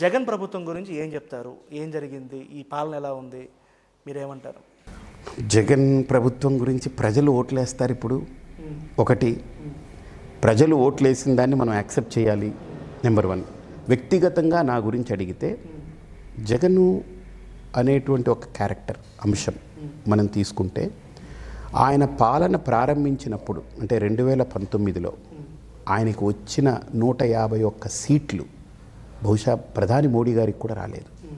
జగన్ ప్రభుత్వం గురించి ఏం చెప్తారు? ఏం జరిగింది? ఈ పాలన ఎలా ఉంది? మీరేమంటారు? జగన్ ప్రభుత్వం గురించి ప్రజలు ఓట్లేస్తారు ఇప్పుడు. ఒకటి ప్రజలు ఓట్లేసిన దాన్ని మనం యాక్సెప్ట్ చేయాలి. Number one. వ్యక్తిగతంగా నా గురించి అడిగితే జగను అనేటువంటి ఒక క్యారెక్టర్ అంశం మనం తీసుకుంటే ఆయన పాలన ప్రారంభించినప్పుడు అంటే రెండు వేల పంతొమ్మిదిలో ఆయనకు వచ్చిన నూట యాభై ఒక్క సీట్లు బహుశా ప్రధాని మోడీ గారికి కూడా రాలేదు.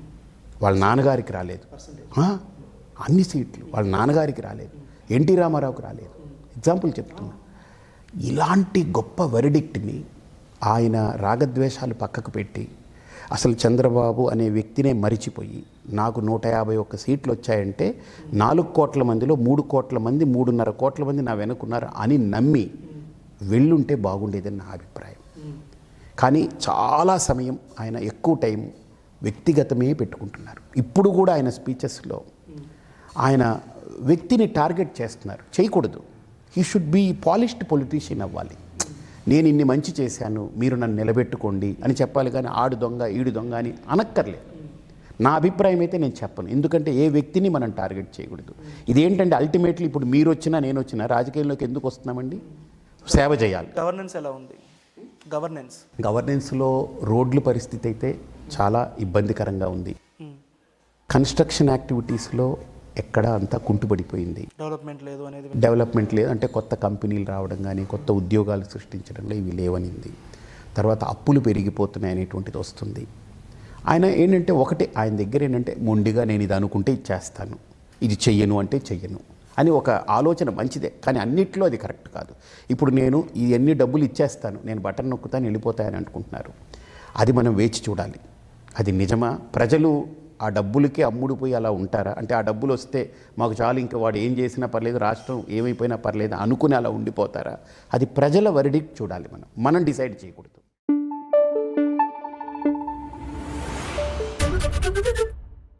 వాళ్ళ నాన్నగారికి రాలేదు. అన్ని సీట్లు వాళ్ళ నాన్నగారికి రాలేదు. ఎన్టీ రామారావుకి రాలేదు. ఎగ్జాంపుల్ చెప్తున్నా. ఇలాంటి గొప్ప వెరిడిక్ట్ని ఆయన రాగద్వేషాలు పక్కకు పెట్టి అసలు చంద్రబాబు అనే వ్యక్తినే మరిచిపోయి నాకు నూట యాభై ఒక్క సీట్లు వచ్చాయంటే నాలుగు కోట్ల మందిలో మూడు కోట్ల మంది మూడున్నర కోట్ల మంది నా వెనుకున్నారు అని నమ్మి వెళ్ళుంటే బాగుండేదని నా అభిప్రాయం. కానీ చాలా సమయం ఆయన ఎక్కువ టైం వ్యక్తిగతమే పెట్టుకుంటున్నారు. ఇప్పుడు కూడా ఆయన స్పీచెస్లో ఆయన వ్యక్తిని టార్గెట్ చేస్తున్నారు. చేయకూడదు. He should be polished politician అవ్వాలి. నేను ఇన్ని మంచి చేశాను మీరు నన్ను నిలబెట్టుకోండి అని చెప్పాలి కానీ ఆడు దొంగ ఈడు దొంగ అని అనక్కర్లేదు. నా అభిప్రాయం అయితే నేను చెప్పను. ఎందుకంటే ఏ వ్యక్తిని మనం టార్గెట్ చేయకూడదు. ఇదేంటంటే అల్టిమేట్లీ ఇప్పుడు మీరు వచ్చినా నేను వచ్చినా రాజకీయంలోకి ఎందుకు వస్తున్నామండి? సేవ చేయాలి. గవర్నెన్స్ ఎలా ఉంది? గవర్నెన్స్ గవర్నెన్స్లో రోడ్ల పరిస్థితి అయితే చాలా ఇబ్బందికరంగా ఉంది. కన్స్ట్రక్షన్ యాక్టివిటీస్లో ఎక్కడ అంతా కుంటుపడిపోయింది. డెవలప్మెంట్ లేదు అనేది డెవలప్మెంట్ లేదు అంటే కొత్త కంపెనీలు రావడం కానీ కొత్త ఉద్యోగాలు సృష్టించడంలో ఇవి లేవనింది. తర్వాత అప్పులు పెరిగిపోతున్నాయి అనేటువంటిది వస్తుంది. ఆయన ఏంటంటే ఒకటే ఆయన దగ్గర ఏంటంటే మొండిగా నేను ఇది అనుకుంటే ఇది చేస్తాను ఇది చెయ్యను అంటే చెయ్యను. అని ఒక ఆలోచన మంచిదే కానీ అన్నిట్లో అది కరెక్ట్ కాదు. ఇప్పుడు నేను ఈ ఎన్ని డబ్బులు ఇచ్చేస్తాను నేను బటన్ నొక్కుతాను వెళ్ళిపోతాయని అనుకుంటున్నారు. అది మనం వేచి చూడాలి. అది నిజమా? ప్రజలు ఆ డబ్బులకే అమ్ముడిపోయి అలా ఉంటారా? అంటే ఆ డబ్బులు వస్తే మాకు చాలు ఇంకా వాడు ఏం చేసినా పర్లేదు రాష్ట్రం ఏమైపోయినా పర్లేదు అనుకుని అలా ఉండిపోతారా? అది ప్రజల వరడిక్ట్ చూడాలి మనం. మనం డిసైడ్ చేయకూడదు.